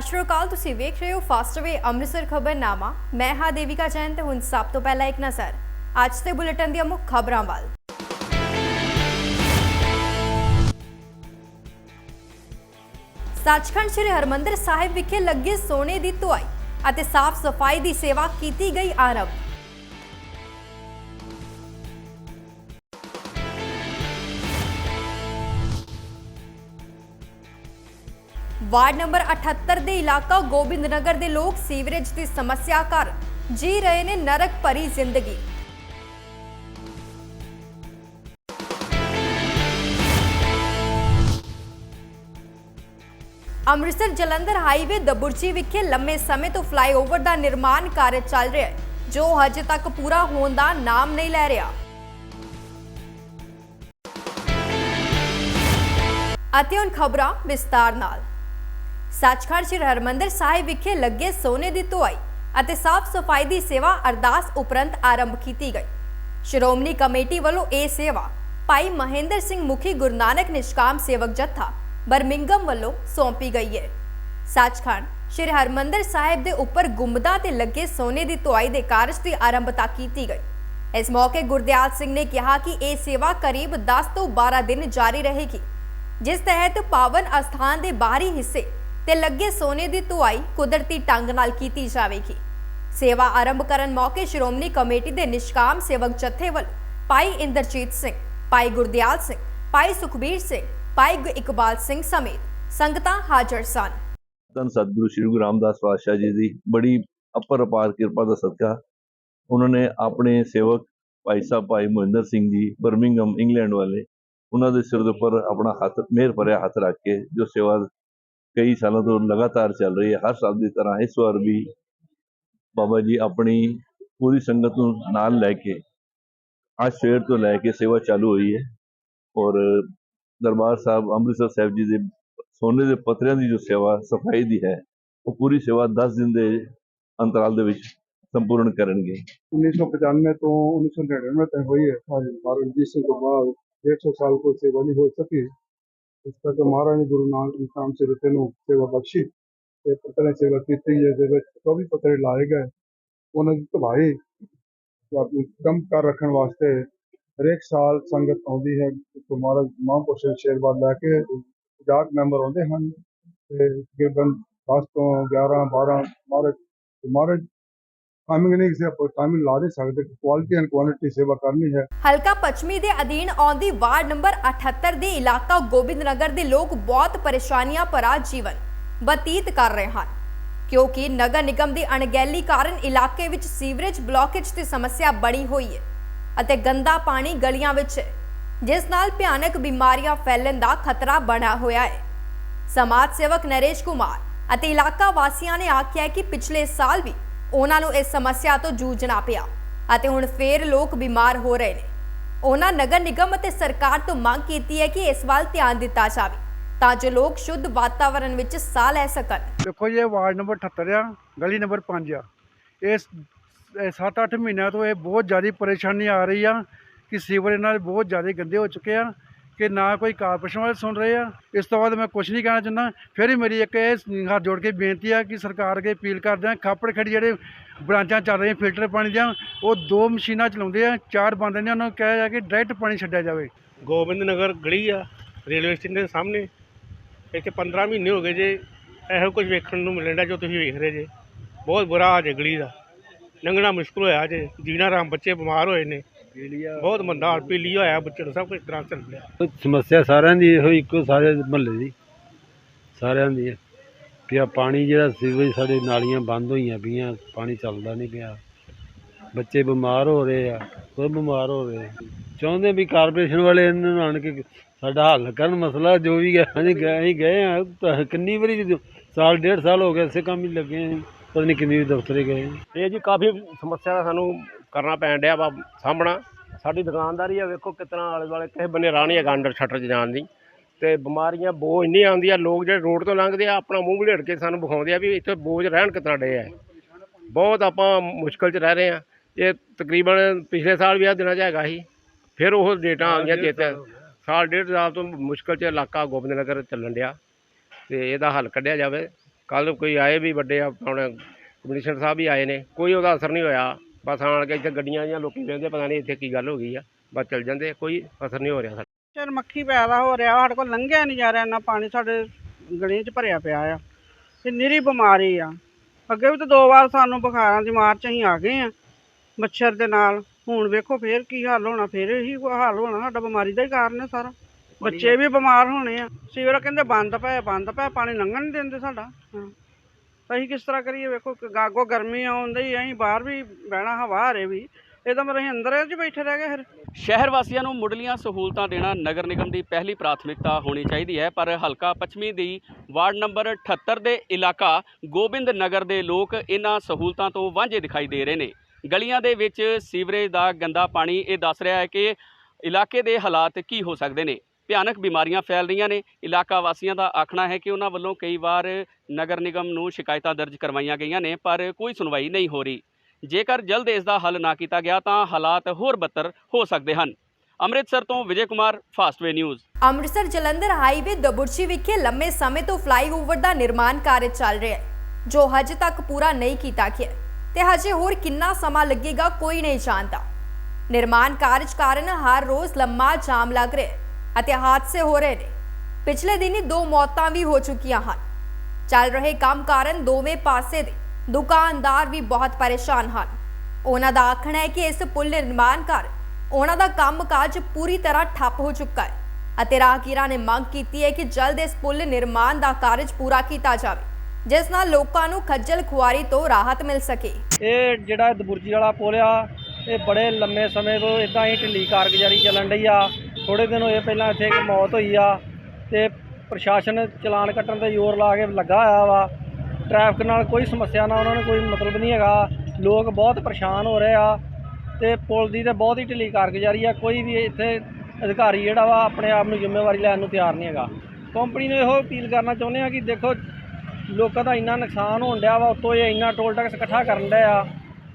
ਸਤਿ ਸ਼੍ਰੀ ਅਕਾਲ, ਤੁਸੀਂ ਵੇਖ ਰਹੇ ਹੋ ਫਾਸਟਵੇ ਅੰਮ੍ਰਿਤਸਰ ਖਬਰਨਾਮਾ। ਮੈਂ ਹਾਂ ਦੇਵਿਕਾ ਜੈਨ ਤੇ ਹੁਣ ਸਭ ਤੋਂ ਪਹਿਲਾਂ ਇੱਕ ਨਜ਼ਰ। ਅੱਜ ਦੇ ਬੁਲੇਟਿਨ ਦੀਆਂ ਮੁੱਖ ਖਬਰਾਂ ਵੱਲ। ਸੱਚਖੰਡ ਸ੍ਰੀ ਹਰਮੰਦਰ ਸਾਹਿਬ ਵਿਖੇ ਲੱਗੇ ਸੋਨੇ ਦੀ ਧੁਆਈ ਅਤੇ ਸਾਫ਼ ਸਫ਼ਾਈ ਦੀ ਸੇਵਾ ਕੀਤੀ ਗਈ ਆਰੰਭ। ਵਾਰਡ ਨੰਬਰ 78 ਦੇ ਇਲਾਕਾ ਗੋਬਿੰਦ ਨਗਰ ਦੇ ਲੋਕ ਸੀਵਰੇਜ ਦੀ ਸਮੱਸਿਆ ਕਾਰਨ ਜੀ ਰਹੇ ਨੇ ਨਰਕ ਭਰੀ ਜ਼ਿੰਦਗੀ। ਅੰਮ੍ਰਿਤਸਰ ਜਲੰਧਰ ਹਾਈਵੇ ਦਬੁਰਜੀ ਵਿਖੇ ਲੰਮੇ ਸਮੇਂ ਤੋਂ ਫਲਾਈਓਵਰ ਦਾ ਨਿਰਮਾਣ ਕਾਰਜ ਚੱਲ ਰਿਹਾ ਹੈ, ਜੋ ਹਜੇ ਤੱਕ ਪੂਰਾ ਹੋਣ ਦਾ ਨਾਮ ਨਹੀਂ ਲੈ ਰਿਹਾ। ਅਤੇ ਹੁਣ ਖਬਰਾਂ ਵਿਸਤਾਰ ਨਾਲ। ਸੱਚਖੰਡ ਸ੍ਰੀ ਹਰਮੰਦਰ ਸਾਹਿਬ ਵਿਖੇ ਲੱਗੇ ਸੋਨੇ ਦੀ ਧੁਆਈ ਅਤੇ ਸਾਫ਼ ਸਫ਼ਾਈ ਦੀ ਸੇਵਾ ਅਰਦਾਸ ਉਪਰੰਤ ਆਰੰਭ ਕੀਤੀ ਗਈ। ਸ਼੍ਰੋਮਣੀ ਕਮੇਟੀ ਵੱਲੋਂ ਇਹ ਸੇਵਾ ਭਾਈ ਮਹਿੰਦਰ ਸਿੰਘ ਮੁਖੀ ਗੁਰੂ ਨਾਨਕ ਨਿਸ਼ਕਾਮ ਸੇਵਕ ਜੱਥਾ ਬਰਮਿੰਗਮ ਵੱਲੋਂ ਸੌਂਪੀ ਗਈ ਹੈ। ਸੱਚਖੰਡ ਸ੍ਰੀ ਹਰਮੰਦਰ ਸਾਹਿਬ ਦੇ ਉੱਪਰ ਗੁੰਬਦਾਂ ਤੇ ਲੱਗੇ ਸੋਨੇ ਦੀ ਧੁਆਈ ਦੇ ਕਾਰਜ ਦੀ ਆਰੰਭਤਾ ਕੀਤੀ ਗਈ। ਇਸ ਮੌਕੇ ਗੁਰਦਿਆਲ ਸਿੰਘ ਨੇ ਕਿਹਾ ਕਿ ਇਹ ਸੇਵਾ ਕਰੀਬ 10 ਤੋਂ 12 ਦਿਨ ਜਾਰੀ ਰਹੇਗੀ, ਜਿਸ ਤਹਿਤ ਪਾਵਨ ਅਸਥਾਨ ਦੇ ਬਾਹਰੀ ਹਿੱਸੇ ਤੇ ਲੱਗੇ ਸੋਨੇ ਦੀ ਧੁਆਈ ਕੁਦਰਤੀ ਢੰਗ ਨਾਲ ਕੀਤੀ ਜਾਵੇਗੀ। ਸੇਵਾ ਆਰੰਭ ਕਰਨ ਮੌਕੇ ਸ਼੍ਰੋਮਣੀ ਕਮੇਟੀ ਦੇ ਨਿਸ਼ਕਾਮ ਸੇਵਕ ਜਥੇ ਵੱਲ ਭਾਈ ਇੰਦਰਜੀਤ ਸਿੰਘ, ਭਾਈ ਗੁਰਦਿਆਲ ਸਿੰਘ, ਭਾਈ ਸੁਖਬੀਰ ਸਿੰਘ, ਭਾਈ ਇਕਬਾਲ ਸਿੰਘ ਸਮੇਤ ਸੰਗਤਾਂ ਹਾਜ਼ਰ ਸਨ। ਧੰਨ ਸਤਿਗੁਰੂ ਸ੍ਰੀ ਗੁਰੂ ਰਾਮਦਾਸ ਪਾਤਸ਼ਾਹ ਜੀ ਦੀ ਬੜੀ ਅਪਰ ਅਪਾਰ ਕਿਰਪਾ ਦਾ ਸਦਕਾ। ਉਹਨਾਂ ਨੇ ਆਪਣੇ ਸੇਵਕ ਭਾਈ ਸਾਹਿਬ, ਭਾਈ ਮੋਹਿੰਦਰ ਸਿੰਘ ਜੀ ਬਰਮਿੰਗਮ ਇੰਗਲੈਂਡ ਵਾਲੇ, ਉਹਨਾਂ ਦੇ ਸਿਰ ਦੇ ਉੱਪਰ ਆਪਣਾ ਹੱਥ, ਮਿਹਰ ਭਰਿਆ ਹੱਥ ਰੱਖ ਕੇ ਜੋ ਸੇਵਾ ਕਈ ਸਾਲਾਂ ਤੋਂ ਲਗਾਤਾਰ ਚੱਲ ਰਹੀ ਹੈ, ਹਰ ਸਾਲ ਦੀ ਤਰ੍ਹਾਂ ਇਸ ਵਾਰ ਵੀ ਬਾਬਾ ਜੀ ਆਪਣੀ ਪੂਰੀ ਸੰਗਤ ਨੂੰ ਨਾਲ ਲੈ ਕੇ, ਅੱਜ ਸਵੇਰ ਤੋਂ ਲੈ ਕੇ ਸੇਵਾ ਚਾਲੂ ਹੋਈ ਹੈ ਔਰ ਦਰਬਾਰ ਸਾਹਿਬ ਅੰਮ੍ਰਿਤਸਰ ਸਾਹਿਬ ਜੀ ਦੇ ਸੋਨੇ ਦੇ ਪੱਤਰਿਆਂ ਦੀ ਜੋ ਸੇਵਾ, ਸਫ਼ਾਈ ਦੀ ਹੈ, ਉਹ ਪੂਰੀ ਸੇਵਾ 10 ਦਿਨ ਦੇ ਅੰਤਰਾਲ ਦੇ ਵਿੱਚ ਸੰਪੂਰਨ ਕਰਨਗੇ। 1995 ਤੋਂ 1999 ਤੱਕ ਹੋਈ ਹੈ। ਸਾਰੀ ਬਾਰਨ ਜੀ ਸਿੰਘ ਤੋਂ ਬਾਅਦ 150 ਸਾਲ ਕੋਈ ਸੇਵਾ ਨਹੀਂ ਹੋ ਸਕੀ। ਇਸ ਕਰਕੇ ਮਹਾਰਾਜ ਨੇ ਗੁਰੂ ਨਾਨਕ ਇਨਸਾਨ ਸਿਰਤੇ ਨੂੰ ਸੇਵਾ ਬਖਸ਼ੀ ਤੇ ਪਤਰੇ ਸੇਵਾ ਕੀਤੀ ਜਿਸ ਦੇ ਵਿੱਚ 24 ਪਤਰੇ ਲਾਏ ਗਏ। ਉਹਨਾਂ ਦੀ ਧਵਾਈ ਆਪਣੀ ਕੰਮ ਕਰ ਰੱਖਣ ਵਾਸਤੇ ਹਰੇਕ ਸਾਲ ਸੰਗਤ ਆਉਂਦੀ ਹੈ ਤੇ ਮਹਾਰਾਜ ਮਹਾਂਪੁਰਸ਼ਾਂ ਸ਼ੇਰਬਾਦ ਲੈ ਕੇ 50 ਮੈਂਬਰ ਆਉਂਦੇ ਹਨ ਤੇ ਤਕਰੀਬਨ 10 ਤੋਂ 11 12 ਮਹਾਰਾਜ ਮਹਾਰਾਜ ਟਾਈਮਿੰਗ ਨਹੀਂ ਕਿਸੇ ਆਪਾਂ ਟਾਈਮਿੰਗ ਲਾ ਨਹੀਂ ਸਕਦੇ ਕੁਆਲਿਟੀ ਐਂਡ ਕੁਆਂਟੀਟੀ ਸੇਵਾ ਕਰਨੀ ਹੈ। ਹਲਕਾ ਪੱਛਮੀ ਦੇ ਅਧੀਨ ਆਉਂਦੀ ਵਾਰਡ ਨੰਬਰ 78 ਦੇ ਇਲਾਕਾ ਗੋਬਿੰਦਨਗਰ ਦੇ ਲੋਕ ਬਹੁਤ ਪਰੇਸ਼ਾਨੀਆਂ ਭਰਾ ਜੀਵਨ ਬਤੀਤ ਕਰ ਰਹੇ ਹਨ, ਕਿਉਂਕਿ ਨਗਰ ਨਿਗਮ ਦੀ ਅਣਗਹਿਲੀ ਕਾਰਨ ਇਲਾਕੇ ਵਿੱਚ ਸੀਵਰੇਜ ਬਲੌਕੇਜ ਦੀ ਸਮੱਸਿਆ ਬੜੀ ਹੋਈ ਹੈ ਅਤੇ ਗੰਦਾ ਪਾਣੀ ਗਲੀਆਂ ਵਿੱਚ ਹੈ, ਜਿਸ ਨਾਲ ਭਿਆਨਕ ਬਿਮਾਰੀਆਂ ਫੈਲਣ ਦਾ ਖਤਰਾ ਬਣਾ ਹੋਇਆ ਹੈ। ਸਮਾਜ ਸੇਵਕ ਨਰੇਸ਼ ਕੁਮਾਰ ਅਤੇ ਇਲਾਕਾ ਵਾਸੀਆਂ ਨੇ ਆਖਿਆ ਕਿ ਪਿਛਲੇ ਸਾਲ ਵੀ ਉਹਨਾਂ ਨੂੰ ਇਸ ਸਮੱਸਿਆ ਤੋਂ ਜੂਝਣਾ ਪਿਆ ਅਤੇ ਹੁਣ ਫੇਰ ਲੋਕ ਬਿਮਾਰ ਹੋ ਰਹੇ ਨੇ। ਉਹਨਾਂ ਨਗਰ ਨਿਗਮ ਅਤੇ ਸਰਕਾਰ ਤੋਂ ਮੰਗ ਕੀਤੀ ਹੈ ਕਿ ਇਸ ਵੱਲ ਧਿਆਨ ਦਿੱਤਾ ਜਾਵੇ ਤਾਂ ਜੋ ਲੋਕ ਸ਼ੁੱਧ ਵਾਤਾਵਰਣ ਵਿੱਚ ਸਾਹ ਲੈ ਸਕਣ। ਦੇਖੋ ਇਹ ਵਾਰਡ ਨੰਬਰ 78 ਆ, ਗਲੀ ਨੰਬਰ 5 ਆ। ਇਸ 7-8 ਮਹੀਨਿਆਂ ਤੋਂ ਇਹ ਬਹੁਤ ਜ਼ਿਆਦਾ ਪਰੇਸ਼ਾਨੀ ਆ ਰਹੀ ਆ ਕਿ ਸੀਵਰ ਇਹਨਾਂ ਦੇ ਬਹੁਤ ਜ਼ਿਆਦਾ ਗੰਦੇ ਹੋ ਚੁੱਕੇ ਆ। ਕਿ ਨਾ ਕੋਈ ਕਾਰਪੋਰੇਸ਼ਨ ਵਾਲੇ ਸੁਣ ਰਹੇ ਆ। ਇਸ ਤੋਂ ਬਾਅਦ ਮੈਂ ਕੁਝ ਨਹੀਂ ਕਹਿਣਾ ਚਾਹੁੰਦਾ। ਫਿਰ ਹੀ ਮੇਰੀ ਇੱਕ ਇਹ ਹੱਥ ਜੋੜ ਕੇ ਬੇਨਤੀ ਆ ਕਿ ਸਰਕਾਰ ਅੱਗੇ ਅਪੀਲ ਕਰਦੇ ਆ, ਖਾਪੜ ਖੜੀ ਜਿਹੜੇ ਬ੍ਰਾਂਚਾਂ ਚੱਲ ਰਹੀਆਂ ਫਿਲਟਰ ਪਾਣੀ ਦੀਆਂ, ਉਹ ਦੋ ਮਸ਼ੀਨਾਂ ਚਲਾਉਂਦੇ ਆ, ਚਾਰ ਬੰਦ ਨੇ ਉਹਨਾਂ ਨੂੰ ਕਿਹਾ ਜਾ ਕੇ ਡਾਇਰੈਕਟ ਪਾਣੀ ਛੱਡਿਆ ਜਾਵੇ। ਗੋਬਿੰਦ ਨਗਰ ਗਲੀ ਆ, ਰੇਲਵੇ ਸਟੇਸ਼ਨ ਦੇ ਸਾਹਮਣੇ। ਇੱਥੇ 15 ਮਹੀਨੇ ਹੋ ਗਏ ਜੇ, ਇਹੋ ਕੁਝ ਵੇਖਣ ਨੂੰ ਮਿਲਣ ਡਿਆ ਜੋ ਤੁਸੀਂ ਵੇਖ ਰਹੇ ਜੇ। ਬਹੁਤ ਬੁਰਾ ਹਾਲ ਜੇ ਗਲੀ ਦਾ। ਲੰਘਣਾ ਮੁਸ਼ਕਲ ਹੋਇਆ ਜੇ। ਜੀਣਾ ਰਾਮ ਬੱਚੇ ਬਿਮਾਰ ਹੋਏ ਨੇ। ਬਹੁਤ ਮੰਦਾ ਹਾਲ ਪੀਲੀ ਹੋਇਆ ਬੱਚੇ ਨੂੰ ਸਭ ਕੁਝ ਤਰ੍ਹਾਂ ਚੱਲ ਰਿਹਾ। ਸਮੱਸਿਆ ਸਾਰਿਆਂ ਦੀ ਇਹੋ ਇੱਕੋ ਸਾਰੇ ਮਹੱਲੇ ਦੀ। ਸਾਰਿਆਂ ਦੀ ਹੈ। ਵੀ ਆਹ ਪਾਣੀ ਜਿਹੜਾ ਸੀਵਰੇਜ ਸਾਡੇ ਨਾਲੀਆਂ ਬੰਦ ਹੋਈਆਂ ਪਈਆਂ ਪਾਣੀ ਚੱਲਦਾ ਨਹੀਂ ਪਿਆ। ਬੱਚੇ ਬਿਮਾਰ ਹੋ ਰਹੇ ਆ ਕੋਈ ਬਿਮਾਰ ਹੋ ਰਹੇ ਆ। ਚਾਹੁੰਦੇ ਵੀ ਕਾਰਪੋਰੇਸ਼ਨ ਵਾਲੇ ਇਹਨਾਂ ਨੂੰ ਆਣ ਕੇ ਸਾਡਾ ਹੱਲ ਕਰਨ ਮਸਲਾ ਜੋ ਵੀ ਹੈ ਅਸੀਂ ਗਏ ਅਸੀਂ ਗਏ ਆ ਤਾਂ ਕਿੰਨੀ ਵਾਰੀ ਸਾਲ ਡੇਢ ਸਾਲ ਹੋ ਗਏ ਇਸੇ ਕੰਮ ਹੀ ਲੱਗੇ ਆ। ਪਤਾ ਨਹੀਂ ਕਿੰਨੀ ਵਾਰੀ ਦਫ਼ਤਰੇ ਗਏ ਆ। ਇਹ ਜੀ ਕਾਫੀ ਸਮੱਸਿਆ ਦਾ ਸਾਨੂੰ ਕਰਨਾ ਪੈਣ ਡਿਆ ਵਾ ਸਾਹਮਣਾ। ਸਾਡੀ ਦੁਕਾਨਦਾਰੀ ਆ, ਵੇਖੋ ਕਿਤਨਾ ਆਲੇ ਦੁਆਲੇ ਕਿਸੇ ਬੰਨੇ ਰਾਹ ਨਹੀਂ ਹੈਗਾ ਅੰਡਰ ਛੱਟਰ ਚ ਜਾਣ ਦੀ। ਤੇ ਬਿਮਾਰੀਆਂ ਬੋਝ ਇੰਨੀ ਆਉਂਦੀਆਂ, ਲੋਕ ਜਿਹੜੇ ਰੋਡ ਤੋਂ ਲੰਘਦੇ ਆ, ਆਪਣਾ ਮੂੰਹ ਬਲੇਟ ਕੇ ਸਾਨੂੰ ਵਿਖਾਉਂਦੇ ਆ ਵੀ ਇੱਥੇ ਬੋਝ ਰਹਿਣ ਕਿਤਨਾ ਡੇ ਆ ਬਹੁਤ ਆਪਾਂ ਮੁਸ਼ਕਲ 'ਚ ਰਹਿ ਰਹੇ ਆ। ਇਹ ਤਕਰੀਬਨ ਪਿਛਲੇ ਸਾਲ ਵੀ ਆ ਦਿਨਾਂ 'ਚ ਹੈਗਾ ਸੀ, ਫਿਰ ਉਹ ਡੇਟਾਂ ਆ ਗਈਆਂ ਚੇਤੇ। ਸਾਲ ਡੇਢ ਸਾਲ ਤੋਂ ਮੁਸ਼ਕਲ 'ਚ ਇਲਾਕਾ ਗੋਬਿੰਦ ਨਗਰ ਚੱਲਣ ਡਿਆ ਤੇ ਇਹਦਾ ਹੱਲ ਕੱਢਿਆ ਜਾਵੇ। ਕੱਲ ਕੋਈ ਆਏ ਵੀ ਵੱਡੇ ਆਪਣੇ ਕਮਿਸ਼ਨਰ ਸਾਹਿਬ ਵੀ ਆਏ ਨੇ, ਕੋਈ ਉਹਦਾ ਅਸਰ ਨਹੀਂ ਹੋਇਆ। ਬਸ ਆਣ ਕੇ ਇੱਥੇ ਗੱਡੀਆਂ ਜਾਂ ਲੋਕੀ ਵੇਖਦੇ, ਪਤਾ ਨਹੀਂ ਇੱਥੇ ਕੀ ਗੱਲ ਹੋ ਗਈ ਆ। ਬਸ ਚੱਲ ਜਾਂਦੇ, ਕੋਈ ਅਸਰ ਨਹੀਂ ਹੋ ਰਿਹਾ ਚਿਰ ਮੱਖੀ ਪੈਦਾ ਹੋ ਰਿਹਾ, ਸਾਡੇ ਕੋਲ ਲੰਘਿਆ ਨਹੀਂ ਜਾ ਰਿਹਾ, ਇੰਨਾ ਪਾਣੀ ਸਾਡੇ ਗਲੀਆਂ 'ਚ ਭਰਿਆ ਪਿਆ ਆ। ਤੇ ਨਿਰੀ ਬਿਮਾਰੀ ਆ। ਅੱਗੇ ਵੀ ਤਾਂ ਦੋ ਵਾਰ ਸਾਨੂੰ ਬੁਖਾਰਾਂ ਦੀ ਮਾਰ 'ਚ ਅਸੀਂ ਆ ਗਏ ਆ, ਮੱਛਰ ਦੇ ਨਾਲ। ਹੁਣ ਵੇਖੋ ਫੇਰ ਕੀ ਹਾਲ ਹੋਣਾ, ਫੇਰ ਇਹੀ ਹਾਲ ਹੋਣਾ, ਸਾਡਾ ਬਿਮਾਰੀ ਦਾ ਹੀ ਕਾਰਨ ਹੈ ਸਾਰਾ। ਬੱਚੇ ਵੀ ਬਿਮਾਰ ਹੋਣੇ ਆ। ਸੀਵਰ ਕਹਿੰਦੇ, ਬੰਦ ਪਏ ਬੰਦ ਪਏ, ਪਾਣੀ ਲੰਘਣ ਨਹੀਂ ਦਿੰਦੇ ਸਾਡਾ। ਅਸੀਂ ਕਿਸ ਤਰ੍ਹਾਂ ਕਰੀਏ? ਵੇਖੋ ਗਾਗੋ ਗਰਮੀ ਆਉਂਦੀ, ਅਸੀਂ ਬਾਹਰ ਵੀ ਬਹਿਣਾ, ਹਵਾ ਹਰੇ ਵੀ। ਇਹ ਤਾਂ ਮੇਰੇ ਅਸੀਂ ਅੰਦਰ 'ਚ ਬੈਠੇ ਰਹਿ ਗਏ ਫਿਰ। ਸ਼ਹਿਰ ਵਾਸੀਆਂ ਨੂੰ ਮੁੱਢਲੀਆਂ ਸਹੂਲਤਾਂ ਦੇਣਾ ਨਗਰ ਨਿਗਮ ਦੀ ਪਹਿਲੀ ਪ੍ਰਾਥਮਿਕਤਾ ਹੋਣੀ ਚਾਹੀਦੀ ਹੈ, ਪਰ ਹਲਕਾ ਪੱਛਮੀ ਦੀ ਵਾਰਡ ਨੰਬਰ 78 ਦੇ ਇਲਾਕਾ ਗੋਬਿੰਦ ਨਗਰ ਦੇ ਲੋਕ ਇਹਨਾਂ ਸਹੂਲਤਾਂ ਤੋਂ ਵਾਂਝੇ ਦਿਖਾਈ ਦੇ ਰਹੇ ਨੇ। ਗਲੀਆਂ ਦੇ ਵਿੱਚ ਸੀਵਰੇਜ ਦਾ ਗੰਦਾ ਪਾਣੀ, ਇਹ ਦੱਸ ਰਿਹਾ ਹੈ ਕਿ ਇਲਾਕੇ ਦੇ ਹਾਲਾਤ ਕੀ ਹੋ ਸਕਦੇ ਨੇ। ਭਿਆਨਕ ਬਿਮਾਰੀਆਂ ਫੈਲ ਰਹੀਆਂ ਨੇ। ਇਲਾਕਾ ਵਾਸੀਆਂ ਦਾ ਆਖਣਾ ਹੈ ਕਿ ਉਹਨਾਂ ਵੱਲੋਂ ਕਈ ਵਾਰ ਨਗਰ ਨਿਗਮ ਨੂੰ ਸ਼ਿਕਾਇਤਾਂ ਦਰਜ ਕਰਵਾਈਆਂ ਗਈਆਂ ਨੇ, ਪਰ ਕੋਈ ਸੁਣਵਾਈ ਨਹੀਂ ਹੋ ਰਹੀ। ਜੇਕਰ ਜਲਦ ਇਸ ਦਾ ਹੱਲ ਨਾ ਕੀਤਾ ਗਿਆ ਤਾਂ ਹਾਲਾਤ ਹੋਰ ਬੱਤਰ ਹੋ ਸਕਦੇ ਹਨ। ਅੰਮ੍ਰਿਤਸਰ ਤੋਂ Vijay Kumar Fastway news Amritsar Jalandhar highway Daburji ਵਿਖੇ ਲੰਮੇ ਸਮੇਂ ਤੋਂ ਫਲਾਈਓਵਰ ਦਾ ਨਿਰਮਾਣ ਕਾਰਜ ਚੱਲ ਰਿਹਾ ਹੈ, ਜੋ ਹਜੇ ਤੱਕ ਪੂਰਾ ਨਹੀਂ ਕੀਤਾ ਗਿਆ ਤੇ ਹਜੇ ਹੋਰ ਕਿੰਨਾ ਸਮਾਂ ਲੱਗੇਗਾ ਕੋਈ ਨਹੀਂ ਜਾਣਦਾ। ਨਿਰਮਾਣ ਕਾਰਜ ਕਾਰਨ ਹਰ ਰੋਜ਼ ਲੰਮਾ ਜਾਮ ਲੱਗ ਰਿਹਾ ਹੈ। ਅਤੇ ਹਾਦਸੇ ਹੋ ਰਹੇ ਨੇ। ਪਿਛਲੇ ਦਿਨੀ ਦੋ ਮੌਤਾਂ ਵੀ ਹੋ ਚੁੱਕੀਆਂ ਹਨ। ਚੱਲ ਰਹੇ ਕੰਮ ਕਾਰਨ ਦੋਵੇਂ ਪਾਸੇ ਦੇ ਦੁਕਾਨਦਾਰ ਵੀ ਬਹੁਤ ਪਰੇਸ਼ਾਨ ਹਨ। ਉਹਨਾਂ ਦਾ ਆਖਣਾ ਹੈ ਕਿ ਇਸ ਪੁਲ ਨਿਰਮਾਣ ਕਾਰਨ ਉਹਨਾਂ ਦਾ ਕੰਮਕਾਜ ਪੂਰੀ ਤਰ੍ਹਾਂ ਠੱਪ ਹੋ ਚੁੱਕਾ ਹੈ ਅਤੇ ਰਾਹਗੀਰਾਂ ਨੇ ਮੰਗ ਕੀਤੀ ਹੈ ਕਿ ਜਲਦ ਇਸ ਪੁਲ ਨਿਰਮਾਣ ਦਾ ਕਾਰਜ ਪੂਰਾ ਕੀਤਾ ਜਾਵੇ, ਜਿਸ ਨਾਲ ਲੋਕਾਂ ਨੂੰ ਖੱਜਲ ਖੁਆਰੀ ਤੋਂ ਰਾਹਤ ਮਿਲ ਸਕੇ। ਇਹ ਜਿਹੜਾ ਦਬੁਰਜੀ ਵਾਲਾ ਪੁਲ ਆ, ਇਹ ਬੜੇ ਲੰਮੇ ਸਮੇਂ ਤੋਂ ਇਦਾਂ ਹੀ ਢਿੱਲੀ ਕਾਰਗੁਜ਼ਾਰੀ ਚੱਲਣ ਡਈ ਆ। ਥੋੜੇ ਦਿਨ ਹੋਏ ਪਹਿਲਾਂ ਇੱਥੇ ਇੱਕ ਮੌਤ ਹੋਈ ਆ ਤੇ ਪ੍ਰਸ਼ਾਸਨ ਚਲਾਨ ਕੱਟਣ ਤੇ ਜ਼ੋਰ ਲਾ ਕੇ ਲੱਗਾ ਹੋਇਆ ਵਾ। ਟ੍ਰੈਫਿਕ ਨਾਲ ਕੋਈ ਸਮੱਸਿਆ ਨਾ, ਉਹਨਾਂ ਨੂੰ ਕੋਈ ਮਤਲਬ ਨਹੀਂ ਹੈਗਾ। ਲੋਕ ਬਹੁਤ ਪਰੇਸ਼ਾਨ ਹੋ ਰਹੇ ਆ ਤੇ ਪੁਲ ਦੀ ਤੇ ਬਹੁਤ ਹੀ ਢਿੱਲੀ ਕਾਰਗੁਜ਼ਾਰੀ ਆ। ਕੋਈ ਵੀ ਇੱਥੇ ਅਧਿਕਾਰੀ ਜਿਹੜਾ ਵਾ ਆਪਣੇ ਆਪ ਨੂੰ ਜ਼ਿੰਮੇਵਾਰੀ ਲੈਣ ਨੂੰ ਤਿਆਰ ਨਹੀਂ ਹੈਗਾ। ਕੰਪਨੀ ਨੂੰ ਇਹੋ ਅਪੀਲ ਕਰਨਾ ਚਾਹੁੰਦੇ ਆ ਕਿ ਦੇਖੋ, ਲੋਕਾਂ ਦਾ ਇੰਨਾ ਨੁਕਸਾਨ ਹੋਣ ਡਿਆ ਵਾ, ਉੱਤੋਂ ਇਹ ਇੰਨਾ ਟੋਲ ਟੈਕਸ ਇਕੱਠਾ ਕਰਨ ਡਿਆ ਆ।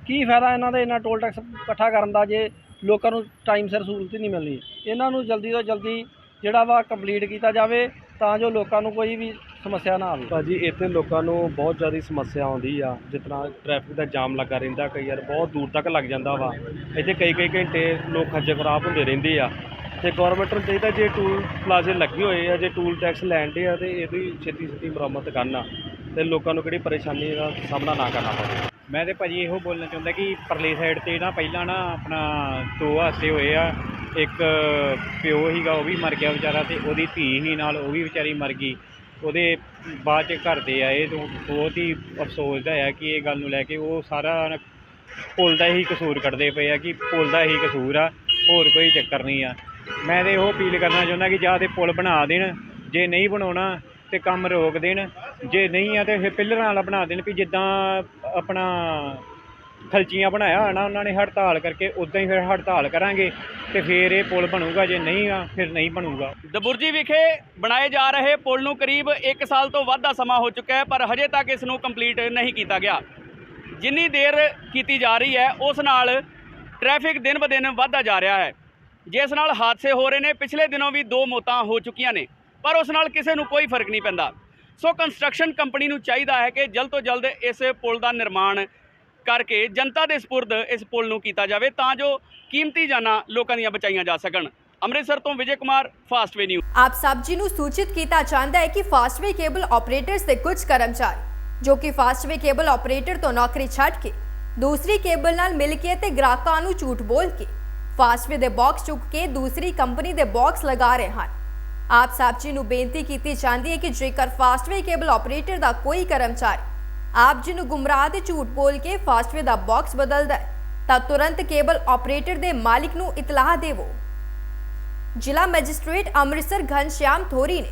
ਕੀ ਫਾਇਦਾ ਇਹਨਾਂ ਦਾ ਇੰਨਾ ਟੋਲ ਟੈਕਸ ਇਕੱਠਾ ਕਰਨ ਦਾ ਜੇ ਲੋਕਾਂ ਨੂੰ ਟਾਈਮ ਸਿਰ ਸਹੂਲਤ ਹੀ ਨਹੀਂ ਮਿਲਣੀ। ਇਹਨਾਂ ਨੂੰ ਜਲਦੀ ਤੋਂ ਜਲਦੀ ਜਿਹੜਾ ਵਾ ਕੰਪਲੀਟ ਕੀਤਾ ਜਾਵੇ, ਤਾਂ ਜੋ ਲੋਕਾਂ ਨੂੰ ਕੋਈ ਵੀ ਸਮੱਸਿਆ ਨਾ ਆਵੇ। ਭਾਜੀ, ਇੱਥੇ ਲੋਕਾਂ ਨੂੰ ਬਹੁਤ ਜ਼ਿਆਦਾ ਸਮੱਸਿਆ ਆਉਂਦੀ ਆ। ਜਿਸ ਤਰ੍ਹਾਂ ਟ੍ਰੈਫਿਕ ਦਾ ਜਾਮ ਲੱਗਾ ਰਹਿੰਦਾ, ਕਈ ਵਾਰ ਬਹੁਤ ਦੂਰ ਤੱਕ ਲੱਗ ਜਾਂਦਾ ਵਾ। ਇੱਥੇ ਕਈ ਕਈ ਘੰਟੇ ਲੋਕ ਖੱਜਲ ਖਰਾਬ ਹੁੰਦੇ ਰਹਿੰਦੇ ਆ। ਤੇ ਗਵਰਨਮੈਂਟ ਨੂੰ ਚਾਹੀਦਾ ਜੇ ਟੂਲ ਪਲਾਜ਼ੇ ਲੱਗੇ ਹੋਏ ਆ, ਜੇ ਟੂਲ ਟੈਕਸ ਲੈਂਦੇ ਆ, ਤੇ ਇਹਦੀ ਛੇਤੀ ਛੇਤੀ ਮੁਰੰਮਤ ਕਰਨ ਤੇ ਲੋਕਾਂ ਨੂੰ ਕਿਹੜੀ ਪਰੇਸ਼ਾਨੀ ਦਾ ਸਾਹਮਣਾ ਨਾ ਕਰਨਾ ਪਵੇ। ਮੈਂ ਤੇ ਭਾਜੀ ਇਹੋ ਬੋਲਣਾ ਚਾਹੁੰਦਾ ਕਿ ਪਰਲੀ ਸਾਈਡ ਤੇ ਨਾ ਪਹਿਲਾਂ ਨਾ ਆਪਣਾ ਦੋ ਹਾਸੇ ਹੋਏ ਆ। ਇੱਕ ਪਿਓ ਹੀਗਾ ਉਹ ਵੀ ਮਰ ਗਿਆ ਵਿਚਾਰਾ ਤੇ ਉਹਦੀ ਧੀ ਹੀ ਨਾਲ, ਉਹ ਵੀ ਵਿਚਾਰੀ ਮਰ ਗਈ। ਉਹਦੇ ਬਾਅਦ ਚ ਘਰ ਦੇ ਆਏ ਤੇ ਬਹੁਤ ਹੀ ਅਫਸੋਸ ਦਾ ਆ ਕਿ ਇਹ ਗੱਲ ਨੂੰ ਲੈ ਕੇ ਉਹ ਸਾਰਾ ਪੁੱਲ ਦਾ ਹੀ ਕਸੂਰ ਕੱਢਦੇ ਪਏ ਆ ਕਿ ਪੁੱਲ ਦਾ ਹੀ ਕਸੂਰ ਆ, ਹੋਰ ਕੋਈ ਚੱਕਰ ਨਹੀਂ ਆ। ਮੈਂ ਤੇ ਉਹ ਅਪੀਲ ਕਰਨਾ ਚਾਹੁੰਦਾ ਕਿ ਜਾਂ ਤੇ ਪੁੱਲ ਬਣਾ ਦੇਣ, ਜੇ ਨਹੀਂ ਬਣਾਉਣਾ ਤੇ ਕੰਮ ਰੋਕ ਦੇਣ। ਜੇ ਨਹੀਂ ਆ ਤੇ ਫਿਰ ਪਿੱਲਰਾਂ ਵਾਲਾ ਬਣਾ ਦੇਣ ਵੀ ਜਿੱਦਾਂ ਆਪਣਾ ਖਲਚੀਆਂ ਬਣਾਇਆ ਹੋਣਾ ਉਹਨਾਂ ਨੇ ਹੜਤਾਲ ਕਰਕੇ ਉਦਾਂ ਹੀ ਫਿਰ ਹੜਤਾਲ ਕਰਾਂਗੇ ਤੇ ਫਿਰ ਇਹ ਪੁਲ ਬਣੂਗਾ, ਜੇ ਨਹੀਂ ਆ, ਫਿਰ ਨਹੀਂ ਬਣੂਗਾ। ਦਬੁਰਜੀ ਵਿਖੇ ਬਣਾਏ ਜਾ ਰਹੇ ਪੁਲ ਨੂੰ ਕਰੀਬ 1 ਸਾਲ ਤੋਂ ਵੱਧ ਦਾ ਸਮਾਂ ਹੋ ਚੁੱਕਾ ਹੈ, ਪਰ ਹਜੇ ਤੱਕ ਇਸ ਨੂੰ ਕੰਪਲੀਟ ਨਹੀਂ ਕੀਤਾ ਗਿਆ। ਜਿੰਨੀ ਦੇਰ ਕੀਤੀ ਜਾ ਰਹੀ ਹੈ, ਉਸ ਨਾਲ ਟ੍ਰੈਫਿਕ ਦਿਨ ਬ ਦਿਨ ਵੱਧਦਾ ਜਾ ਰਿਹਾ ਹੈ। ਜਿਸ ਨਾਲ ਹਾਦਸੇ ਹੋ ਰਹੇ ਨੇ, ਪਿਛਲੇ ਦਿਨੋਂ ਵੀ ਦੋ ਮੌਤਾਂ ਹੋ ਚੁੱਕੀਆਂ ਨੇ, ਪਰ ਉਸ ਨਾਲ ਕਿਸੇ ਨੂੰ ਕੋਈ ਫ਼ਰਕ ਨਹੀਂ ਪੈਂਦਾ। ਸੋ ਕੰਸਟਰਕਸ਼ਨ ਕੰਪਨੀ ਨੂੰ ਚਾਹੀਦਾ ਹੈ ਕਿ ਜਲਦ ਤੋਂ ਜਲਦ ਇਸ ਪੁਲ ਦਾ ਨਿਰਮਾਣ ਕਰਕੇ ਜਨਤਾ ਦੇ ਸਪੁਰਦ ਇਸ ਪੁਲ ਨੂੰ ਕੀਤਾ ਜਾਵੇ ਤਾਂ ਜੋ ਕੀਮਤੀ ਜਾਨਾਂ ਲੋਕਾਂ ਦੀਆਂ ਬਚਾਈਆਂ ਜਾ ਸਕਣ। ਅੰਮ੍ਰਿਤਸਰ ਤੋਂ ਵਿਜੇ ਕੁਮਾਰ ਫਾਸਟਵੇ ਨਿਊਜ਼ ਆਪ ਸਭ ਜੀ ਨੂੰ ਸੂਚਿਤ ਕੀਤਾ ਜਾਂਦਾ ਹੈ ਕਿ ਫਾਸਟਵੇ ਕੇਬਲ ਆਪਰੇਟਰਸ ਦੇ ਕੁਝ ਕਰਮਚਾਰੀ, ਜੋ ਕਿ ਫਾਸਟਵੇ ਕੇਬਲ ਆਪਰੇਟਰ ਤੋਂ ਨੌਕਰੀ ਛੱਡ ਕੇ ਦੂਸਰੀ ਕੇਬਲ ਨਾਲ ਮਿਲ ਕੇ ਤੇ ਗ੍ਰਾਹਕਾਂ ਨੂੰ ਝੂਠ ਬੋਲ ਕੇ ਫਾਸਟਵੇ ਦੇ ਬਾਕਸ ਚੁੱਕ ਕੇ ਦੂਸਰੀ ਕੰਪਨੀ ਦੇ ਬਾਕਸ ਲਗਾ ਰਹੇ ਹਨ। ਆਪ ਸਾਹਿਬ ਜੀ ਨੂੰ ਬੇਨਤੀ ਕੀਤੀ ਜਾਂਦੀ ਹੈ ਕਿ ਜੇਕਰ ਫਾਸਟਵੇ ਕੇਬਲ ਆਪਰੇਟਰ ਦਾ ਕੋਈ ਕਰਮਚਾਰੀ ਆਪ ਜੀ ਨੂੰ ਗੁੰਮਰਾਹ ਤੇ ਝੂਠ ਬੋਲ ਕੇ ਫਾਸਟਵੇ ਦਾ ਬਾਕਸ ਬਦਲਦਾ ਹੈ, ਤਾਂ ਤੁਰੰਤ ਕੇਬਲ ਆਪਰੇਟਰ ਦੇ ਮਾਲਿਕ ਨੂੰ ਇਤਲਾਹ ਦੇਵੋ। ਜ਼ਿਲ੍ਹਾ ਮੈਜਿਸਟ੍ਰੇਟ ਅੰਮ੍ਰਿਤਸਰ ਘਨਸ਼ਿਆਮ ਥੋਰੀ ਨੇ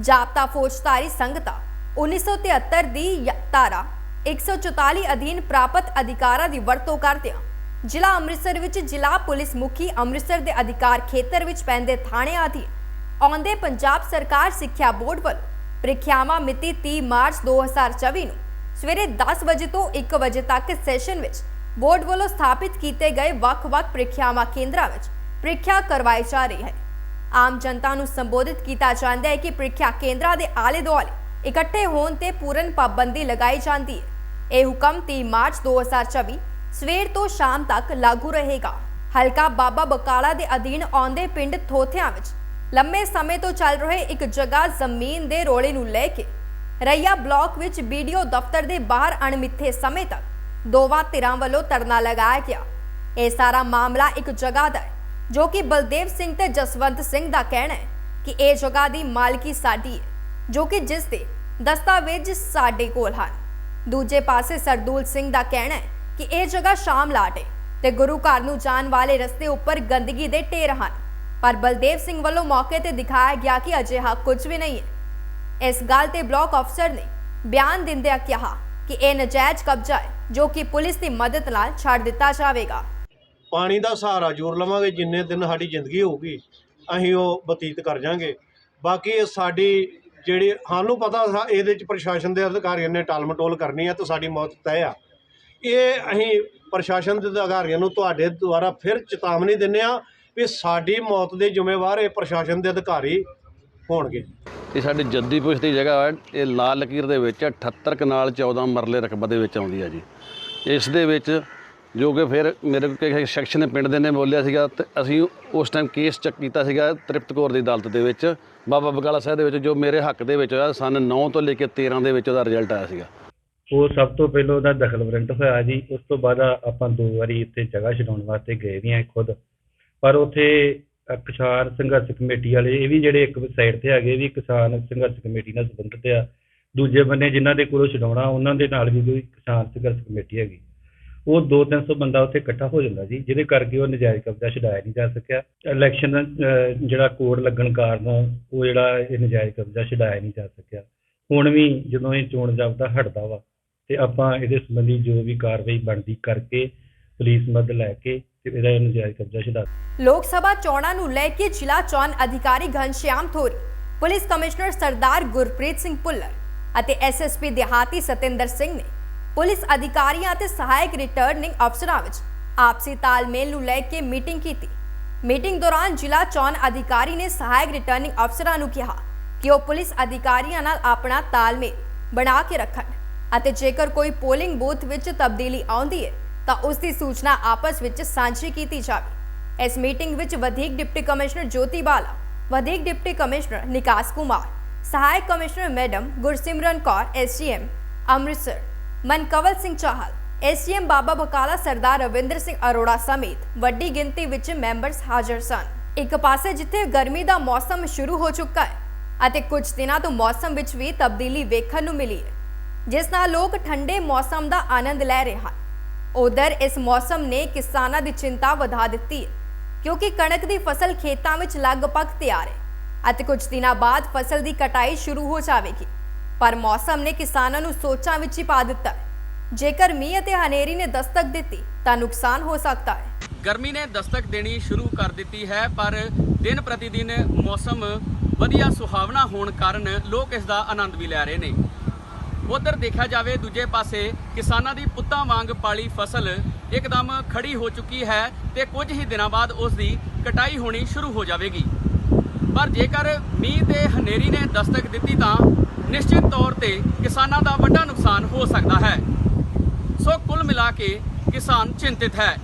ਜਾਪਤਾ ਫੌਜਦਾਰੀ ਸੰਗਤਾ 1973 ਦੀ य- ਧਾਰਾ 144 ਅਧੀਨ ਪ੍ਰਾਪਤ ਅਧਿਕਾਰਾਂ ਦੀ ਵਰਤੋਂ ਕਰਦਿਆਂ ਜ਼ਿਲ੍ਹਾ ਅੰਮ੍ਰਿਤਸਰ ਵਿੱਚ ਜ਼ਿਲ੍ਹਾ ਪੁਲਿਸ ਮੁਖੀ ਅੰਮ੍ਰਿਤਸਰ ਦੇ ਅਧਿਕਾਰ ਖੇਤਰ ਵਿੱਚ ਪੈਂਦੇ ਥਾਣਿਆਂ ਅਧੀਨ ਆਉਂਦੇ ਪੰਜਾਬ ਸਰਕਾਰ ਸਿੱਖਿਆ ਬੋਰਡ ਵੱਲੋਂ ਪ੍ਰੀਖਿਆਵਾਂ ਮਿਤੀ 30 ਮਾਰਚ 2024 ਨੂੰ ਸਵੇਰੇ 10 ਵਜੇ ਤੋਂ 1 ਵਜੇ ਤੱਕ ਸੈਸ਼ਨ ਵਿੱਚ ਬੋਰਡ ਵੱਲੋਂ ਸਥਾਪਿਤ ਕੀਤੇ ਗਏ ਵੱਖ-ਵੱਖ ਪ੍ਰੀਖਿਆਵਾਂ ਕੇਂਦਰਾਂ ਵਿੱਚ ਪ੍ਰੀਖਿਆ ਕਰਵਾਈ ਜਾ ਰਹੀ ਹੈ। ਆਮ ਜਨਤਾ ਨੂੰ ਸੰਬੋਧਿਤ ਕੀਤਾ ਜਾਂਦਾ ਹੈ ਕਿ ਪ੍ਰੀਖਿਆ ਕੇਂਦਰਾਂ ਦੇ ਆਲੇ-ਦੁਆਲੇ ਇਕੱਠੇ ਹੋਣ ਤੇ ਪੂਰਨ ਪਾਬੰਦੀ ਲਗਾਈ ਜਾਂਦੀ ਹੈ। ਇਹ ਹੁਕਮ 30 ਮਾਰਚ 2024 ਸਵੇਰ ਤੋਂ ਸ਼ਾਮ ਤੱਕ ਲਾਗੂ ਰਹੇਗਾ। ਹਲਕਾ ਬਾਬਾ ਬਕਾਲਾ ਦੇ ਅਧੀਨ ਆਉਂਦੇ ਪਿੰਡ ਥੋਥਿਆਂ ਵਿੱਚ ਲੰਮੇ ਸਮੇਂ ਤੋਂ ਚੱਲ ਰਹੇ ਇੱਕ ਜਗ੍ਹਾ ਜ਼ਮੀਨ ਦੇ ਰੋਲੇ ਨੂੰ ਲੈ ਕੇ ਰਈਆ ਬਲਾਕ ਵਿੱਚ ਵੀਡੀਓ ਦਫ਼ਤਰ ਦੇ ਬਾਹਰ ਅਣਮਿੱਥੇ ਸਮੇਂ ਤੱਕ ਦੋਵਾਂ ਧਿਰਾਂ ਵੱਲੋਂ ਧਰਨਾ ਲਗਾਇਆ ਗਿਆ। ਇਹ ਸਾਰਾ ਮਾਮਲਾ ਇੱਕ ਜਗ੍ਹਾ ਦਾ ਹੈ, ਜੋ ਕਿ ਬਲਦੇਵ ਸਿੰਘ ਤੇ ਜਸਵੰਤ ਸਿੰਘ ਦਾ ਕਹਿਣਾ ਹੈ ਕਿ ਇਹ ਜਗ੍ਹਾ ਦੀ ਮਾਲਕੀ ਸਾਡੀ ਹੈ, ਜੋ ਕਿ ਜਿਸ ਦੇ ਦਸਤਾਵੇਜ਼ ਸਾਡੇ ਕੋਲ ਹਨ। ਦੂਜੇ ਪਾਸੇ ਸਰਦੂਲ ਸਿੰਘ ਦਾ ਕਹਿਣਾ ਹੈ ਕਿ ਇਹ ਜਗ੍ਹਾ ਸ਼ਾਮ ਲਾਟ ਹੈ ਤੇ ਗੁਰੂ ਘਰ ਨੂੰ ਜਾਣ ਵਾਲੇ ਰਸਤੇ ਉੱਪਰ ਗੰਦਗੀ ਦੇ ਢੇਰ ਹਨ। ਪਰ ਬਲਦੇਵ ਸਿੰਘ ਵੱਲੋਂ ਮੌਕੇ ਤੇ ਦਿਖਾਇਆ ਗਿਆ ਕਿ ਅਜਿਹਾ ਕੁਝ ਵੀ ਨਹੀਂ ਹੈ। ਇਸ ਗੱਲ ਤੇ ਬਲਾਕ ਅਫਸਰ ਨੇ ਬਿਆਨ ਦਿੰਦਿਆਂ ਕਿਹਾ ਕਿ ਇਹ ਨਜਾਇਜ਼ ਕਬਜ਼ਾ ਹੈ, ਜੋ ਕਿ ਪੁਲਿਸ ਦੀ ਮਦਦ ਨਾਲ ਛੱਡ ਦਿੱਤਾ ਜਾਵੇਗਾ। ਪਾਣੀ ਦਾ ਸਹਾਰਾ ਜ਼ੋਰ ਲਵਾਂਗੇ, ਜਿੰਨੇ ਦਿਨ ਸਾਡੀ ਜ਼ਿੰਦਗੀ ਹੋਊਗੀ, ਅਸੀਂ ਉਹ ਬਤੀਤ ਕਰ ਜਾਾਂਗੇ। ਬਾਕੀ ਇਹ ਸਾਡੀ ਜਿਹੜੀ, ਸਾਨੂੰ ਪਤਾ ਇਹਦੇ ਚ ਪ੍ਰਸ਼ਾਸਨ ਦੇ ਅਧਿਕਾਰੀਆਂ ਨੇ ਟਾਲਮਟੋਲ ਕਰਨੀ ਹੈ ਤੇ ਸਾਡੀ ਮੌਤ ਤੈਅ ਆ। ਇਹ ਅਸੀਂ ਪ੍ਰਸ਼ਾਸਨ ਦੇ ਅਧਿਕਾਰੀਆਂ ਨੂੰ ਤੁਹਾਡੇ ਦੁਆਰਾ ਫਿਰ ਚੇਤਾਵਨੀ ਦਿੰਦੇ ਆ ਵੀ ਸਾਡੀ ਮੌਤ ਦੇ ਜ਼ਿੰਮੇਵਾਰ ਇਹ ਪ੍ਰਸ਼ਾਸਨ ਦੇ ਅਧਿਕਾਰੀ ਹੋਣਗੇ। ਇਹ ਸਾਡੇ ਜੱਦੀ ਪੁਸ਼ ਦੀ ਜਗ੍ਹਾ ਹੈ। ਇਹ ਲਾਲ ਲਕੀਰ ਦੇ ਵਿੱਚ 78 ਕਨਾਲ 14 ਮਰਲੇ ਰਕਬਾ ਦੇ ਵਿੱਚ ਆਉਂਦੀ ਹੈ ਜੀ। ਇਸ ਦੇ ਵਿੱਚ ਜੋ ਕਿ ਫਿਰ ਮੇਰੇ ਕੋਲ ਕਿਸੇ ਸ਼ਖਸ ਨੇ ਪਿੰਡ ਦੇ ਨੇ ਬੋਲਿਆ ਸੀਗਾ ਤੇ ਅਸੀਂ ਉਸ ਟਾਈਮ ਕੇਸ ਚੱਕ ਕੀਤਾ ਸੀਗਾ ਤ੍ਰਿਪਤ ਕੌਰ ਦੀ ਅਦਾਲਤ ਦੇ ਵਿੱਚ। ਬਾਬਾ ਬਕਾਲਾ ਸਾਹਿਬ ਦੇ ਵਿੱਚ ਜੋ ਮੇਰੇ ਹੱਕ ਦੇ ਵਿੱਚ ਹੋਇਆ ਸਨ 9 ਤੋਂ ਲੈ ਕੇ 13 ਦੇ ਵਿੱਚ ਉਹਦਾ ਰਿਜ਼ਲਟ ਆਇਆ ਸੀਗਾ। ਉਹ ਸਭ ਤੋਂ ਪਹਿਲਾਂ ਉਹਦਾ ਦਖਲ ਵਾਰੰਟ ਹੋਇਆ ਜੀ। ਉਸ ਤੋਂ ਬਾਅਦ ਆਪਾਂ ਦੋ ਵਾਰੀ ਇੱਥੇ ਜਗ੍ਹਾ ਛਡਾਉਣ ਵਾਸਤੇ ਗਏ ਵੀ ਆ ਖੁਦ। ਪਰ ਉੱਥੇ ਕਿਸਾਨ ਸੰਘਰਸ਼ ਕਮੇਟੀ ਵਾਲੇ ਇਹ ਵੀ ਜਿਹੜੇ ਇੱਕ ਸਾਈਡ ਤੇ ਹੈਗੇ ਵੀ ਕਿਸਾਨ ਸੰਘਰਸ਼ ਕਮੇਟੀ ਨਾਲ ਸੰਬੰਧਿਤ ਆ। ਦੂਜੇ ਬੰਨੇ ਜਿਨ੍ਹਾਂ ਦੇ ਕੋਲੋਂ ਛਡਾਉਣਾ ਉਹਨਾਂ ਦੇ ਨਾਲ ਵੀ ਕੋਈ ਕਿਸਾਨ ਸੰਘਰਸ਼ ਕਮੇਟੀ ਹੈਗੀ। ਉਹ 2-300 ਬੰਦਾ ਉੱਥੇ ਇਕੱਠਾ ਹੋ ਜਾਂਦਾ ਜੀ ਜਿਹਦੇ ਕਰਕੇ ਉਹ ਨਜਾਇਜ਼ ਕਬਜ਼ਾ ਛਡਾਇਆ ਨਹੀਂ ਜਾ ਸਕਿਆ। ਇਲੈਕਸ਼ਨ ਅ, ਜਿਹੜਾ ਕੋਡ ਲੱਗਣ ਕਾਰਨ ਉਹ ਜਿਹੜਾ ਇਹ ਨਜਾਇਜ਼ ਕਬਜ਼ਾ ਛਡਾਇਆ ਨਹੀਂ ਜਾ ਸਕਿਆ। ਹੁਣ ਵੀ ਜਦੋਂ ਇਹ ਚੋਣ ਜਾਬਤਾ ਹਟਦਾ ਵਾ ਤੇ ਆਪਾਂ ਇਹਦੇ ਸੰਬੰਧੀ ਜੋ ਵੀ ਕਾਰਵਾਈ ਬਣਦੀ ਕਰਕੇ ਪੁਲਿਸ ਮਦਦ ਲੈ ਕੇ ਤੇ ਇਹਦਾ ਨਜਾਇਜ਼ ਕਬਜ਼ਾ ਛਡਾ ਲੋਕ ਸਭਾ ਚੋਣਾਂ ਨੂੰ ਲੈ ਕੇ ਜ਼ਿਲ੍ਹਾ ਚੋਣ ਅਧਿਕਾਰੀ ਘਨਸ਼ਿਆਮ ਥੋਰੀ, ਪੁਲਿਸ ਕਮਿਸ਼ਨਰ ਸਰਦਾਰ ਗੁਰਪ੍ਰੀਤ ਸਿੰਘ ਭੁੱਲਰ ਅਤੇ ਐਸਐਸਪੀ ਦਿਹਾਤੀ ਸਤਿੰਦਰ ਸਿੰਘ ਨੇ ਪੁਲਿਸ ਅਧਿਕਾਰੀਆਂ ਅਤੇ ਸਹਾਇਕ ਰਿਟਰਨਿੰਗ ਅਫਸਰਾਂ ਵਿੱਚ ਆਪਸੀ ਤਾਲਮੇਲ ਨੂੰ ਲੈ ਕੇ ਮੀਟਿੰਗ ਕੀਤੀ। ਮੀਟਿੰਗ ਦੌਰਾਨ ਜ਼ਿਲ੍ਹਾ ਚੋਣ ਅਧਿਕਾਰੀ ਨੇ ਸਹਾਇਕ ਰਿਟਰਨਿੰਗ ਅਫਸਰਾਂ ਨੂੰ ਕਿਹਾ ਕਿ ਉਹ ਪੁਲਿਸ ਅਧਿਕਾਰੀਆਂ ਨਾਲ ਆਪਣਾ ਤਾਲਮੇਲ ਬਣਾ ਕੇ ਰੱਖਣ ਅਤੇ ਜੇਕਰ ਕੋਈ ਪੋਲਿੰਗ ਬੂਥ ਵਿੱਚ ਤਬਦੀਲੀ ਆਉਂਦੀ ਹੈ ਤਾਂ ਉਸ ਦੀ ਸੂਚਨਾ ਆਪਸ ਵਿੱਚ ਸਾਂਝੀ ਕੀਤੀ ਜਾਵੇ। ਇਸ ਮੀਟਿੰਗ ਵਿੱਚ ਵਧੀਕ ਡਿਪਟੀ ਕਮਿਸ਼ਨਰ ਜੋਤੀ ਬਾਲਾ, ਵਧੀਕ ਡਿਪਟੀ ਕਮਿਸ਼ਨਰ ਨਿਕਾਸ ਕੁਮਾਰ, ਸਹਾਇਕ commissioner madam Gursimran Kaur SGM Amritsar, Mankanwal Singh Chahal SGM Baba Bakala Sardar Ravinder Singh Arora ਸਮੇਤ ਵੱਡੀ ਗਿਣਤੀ ਵਿੱਚ ਮੈਂਬਰਸ ਹਾਜ਼ਰ ਸਨ। ਇੱਕ ਪਾਸੇ ਜਿੱਥੇ ਗਰਮੀ ਦਾ ਮੌਸਮ ਸ਼ੁਰੂ ਹੋ ਚੁੱਕਾ ਹੈ ਅਤੇ ਕੁਝ ਦਿਨਾਂ ਤੋਂ ਮੌਸਮ ਵਿੱਚ ਵੀ ਤਬਦੀਲੀ ਵੇਖਣ ਨੂੰ ਮਿਲੀ ਹੈ, ਜਿਸ ਨਾਲ ਲੋਕ ਠੰਡੇ ਮੌਸਮ ਦਾ ਆਨੰਦ ਲੈ ਰਹੇ ਹਨ। ਉਧਰ ਇਸ ਮੌਸਮ ਨੇ ਕਿਸਾਨਾਂ ਦੀ ਚਿੰਤਾ ਵਧਾ ਦਿੱਤੀ ਹੈ ਕਿਉਂਕਿ ਕਣਕ ਦੀ ਫਸਲ ਖੇਤਾਂ ਵਿੱਚ ਲਗਭਗ ਤਿਆਰ ਹੈ ਅਤੇ ਕੁਝ ਦਿਨਾਂ ਬਾਅਦ ਫਸਲ ਦੀ ਕਟਾਈ ਸ਼ੁਰੂ ਹੋ ਜਾਵੇਗੀ। ਪਰ ਮੌਸਮ ਨੇ ਕਿਸਾਨਾਂ ਨੂੰ ਸੋਚਾਂ ਵਿੱਚ ਹੀ ਪਾ ਦਿੱਤਾ ਜੇਕਰ ਮੀਂਹ ਅਤੇ ਹਨੇਰੀ ਨੇ ਦਸਤਕ ਦਿੱਤੀ, ਤਾਂ ਨੁਕਸਾਨ ਹੋ ਸਕਦਾ ਹੈ। ਗਰਮੀ ਨੇ ਦਸਤਕ ਦੇਣੀ ਸ਼ੁਰੂ ਕਰ ਦਿੱਤੀ ਹੈ, ਪਰ ਦਿਨ ਪ੍ਰਤੀ ਦਿਨ ਮੌਸਮ ਵਧੀਆ ਸੁਹਾਵਣਾ ਹੋਣ ਕਾਰਨ ਲੋਕ ਇਸ ਦਾ ਆਨੰਦ ਵੀ ਲੈ ਰਹੇ ਨੇ। ਉਧਰ ਦੇਖਿਆ ਜਾਵੇ ਦੂਜੇ ਪਾਸੇ ਕਿਸਾਨਾਂ ਦੀ ਪੁੱਤਾਂ ਵਾਂਗ ਪਾਲੀ ਫਸਲ ਇੱਕਦਮ ਖੜੀ ਹੋ ਚੁੱਕੀ ਹੈ ਤੇ ਕੁਝ ਹੀ ਦਿਨਾਂ ਬਾਅਦ ਉਸ ਦੀ ਕਟਾਈ ਹੋਣੀ ਸ਼ੁਰੂ ਹੋ ਜਾਵੇਗੀ। ਪਰ ਜੇਕਰ ਮੀਂਹ ਤੇ ਹਨੇਰੀ ਨੇ ਦਸਤਕ ਦਿੱਤੀ ਤਾਂ ਨਿਸ਼ਚਿਤ ਤੌਰ ਤੇ ਕਿਸਾਨਾਂ ਦਾ ਵੱਡਾ ਨੁਕਸਾਨ ਹੋ ਸਕਦਾ ਹੈ। ਸੋ ਕੁੱਲ ਮਿਲਾ ਕੇ ਕਿਸਾਨ ਚਿੰਤਿਤ ਹੈ।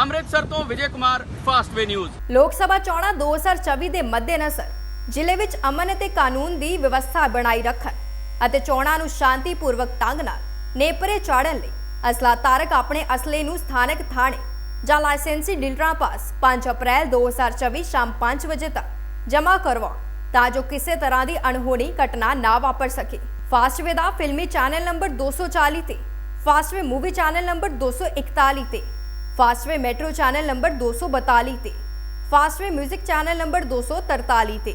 ਅੰਮ੍ਰਿਤਸਰ ਤੋਂ ਵਿਜੇ ਕੁਮਾਰ ਫਾਸਟਵੇ ਨਿਊਜ਼। ਲੋਕ ਸਭਾ ਚੋਣਾਂ 2024 ਦੇ ਮੱਦੇਨਜ਼ਰ, ਜ਼ਿਲ੍ਹੇ ਵਿੱਚ ਅਮਨ ਅਤੇ ਕਾਨੂੰਨ ਦੀ ਵਿਵਸਥਾ ਬਣਾਈ ਰੱਖਣ। ਅਤੇ ਚੋਣਾਂ ਨੂੰ ਸ਼ਾਂਤੀਪੂਰਵਕ ਢੰਗ ਨਾਲ ਨੇਪਰੇ ਚਾੜਨ ਲਈ ਅਸਲਾ ਤਾਰਕ ਆਪਣੇ ਅਸਲੇ ਨੂੰ ਸਥਾਨਕ ਥਾਣੇ ਜਾਂ ਲਾਇਸੈਂਸੀ ਡੀਲਰਾਂ ਪਾਸ 5 ਅਪ੍ਰੈਲ 2024 ਸ਼ਾਮ 5 ਵਜੇ ਤੱਕ ਜਮ੍ਹਾਂ ਕਰਵਾਉਣ ਤਾਂ ਜੋ ਕਿਸੇ ਤਰ੍ਹਾਂ ਦੀ ਅਣਹੋਣੀ ਘਟਨਾ ਨਾ ਵਾਪਰ ਸਕੇ। ਫਾਸਟਵੇ ਦਾ ਫਿਲਮੀ ਚੈਨਲ ਨੰਬਰ 240 ਤੇ ਫਾਸਟਵੇ ਮੂਵੀ ਚੈਨਲ ਨੰਬਰ 241 ਤੇ ਫਾਸਟਵੇ ਮੈਟਰੋ ਚੈਨਲ ਨੰਬਰ 242 ਤੇ ਫਾਸਟਵੇ 뮤직 ਚੈਨਲ ਨੰਬਰ 243 ਤੇ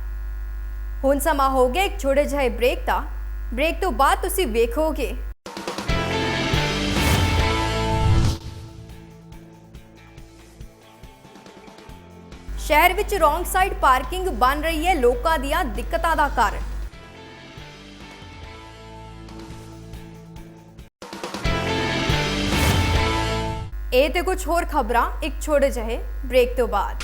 ਹੁਣ ਸਮਾਂ ਹੋ ਗਿਆ ਇੱਕ ਛੋਟੇ ਜਿਹੇ ਬ੍ਰੇਕ ਦਾ। ਬ੍ਰੇਕ ਤੋਂ ਬਾਅਦ ਤੁਸੀਂ ਵੇਖੋਗੇ। ਸ਼ਹਿਰ ਵਿੱਚ ਰੋਂਗ ਸਾਈਡ ਪਾਰਕਿੰਗ ਬਣ ਰਹੀ ਹੈ ਲੋਕਾਂ ਦੀਆਂ ਦਿੱਕਤਾਂ ਦਾ ਕਾਰਨ। ਇਹ ਤੇ ਕੁਝ ਹੋਰ ਖਬਰਾਂ ਇੱਕ ਛੋਟੇ ਜਿਹੇ ਬ੍ਰੇਕ ਤੋਂ ਬਾਅਦ।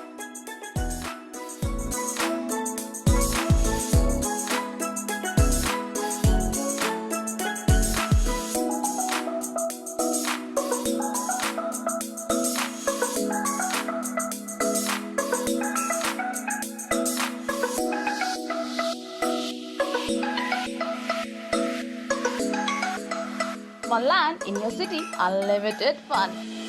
Funland in your city, unlimited fun.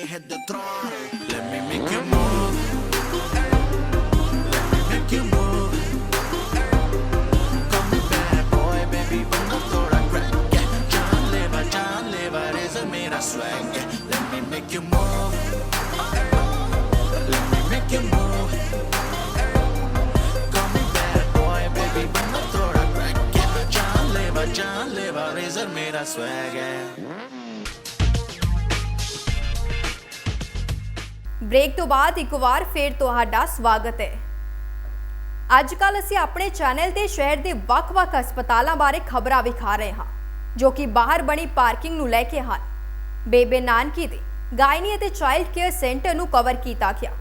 me hit the throne. Let me make you move. Let me make you move. Call me bad boy, baby, vamos toda crack. Yeah, John Lever, John Lever is a mira swag. Yeah, let me make you move. Let me make you move. Call me bad boy, baby, vamos toda crack. Yeah, John Lever, John Lever is a mira swag. Yeah. Break ਤੋਂ ਬਾਅਦ ਇੱਕ ਵਾਰ ਫੇਰ ਤੁਹਾਡਾ ਸਵਾਗਤ ਹੈ। ਅੱਜ ਕੱਲ ਅਸੀਂ ਆਪਣੇ ਚੈਨਲ ਤੇ ਸ਼ਹਿਰ ਦੇ ਵੱਖ-ਵੱਖ ਹਸਪਤਾਲਾਂ ਬਾਰੇ ਖਬਰਾਂ ਵਿਖਾ ਰਹੇ ਹਾਂ, ਜੋ ਕਿ ਬਾਹਰ ਬਣੀ ਪਾਰਕਿੰਗ ਨੂੰ ਲੈ ਕੇ ਹਨ। ਬੇਬੇ ਨਾਨਕੀ ਦੇ ਗਾਇਨੀ ਅਤੇ ਚਾਈਲਡ ਕੇਅਰ ਸੈਂਟਰ ਨੂੰ ਕਵਰ ਕੀਤਾ ਗਿਆ,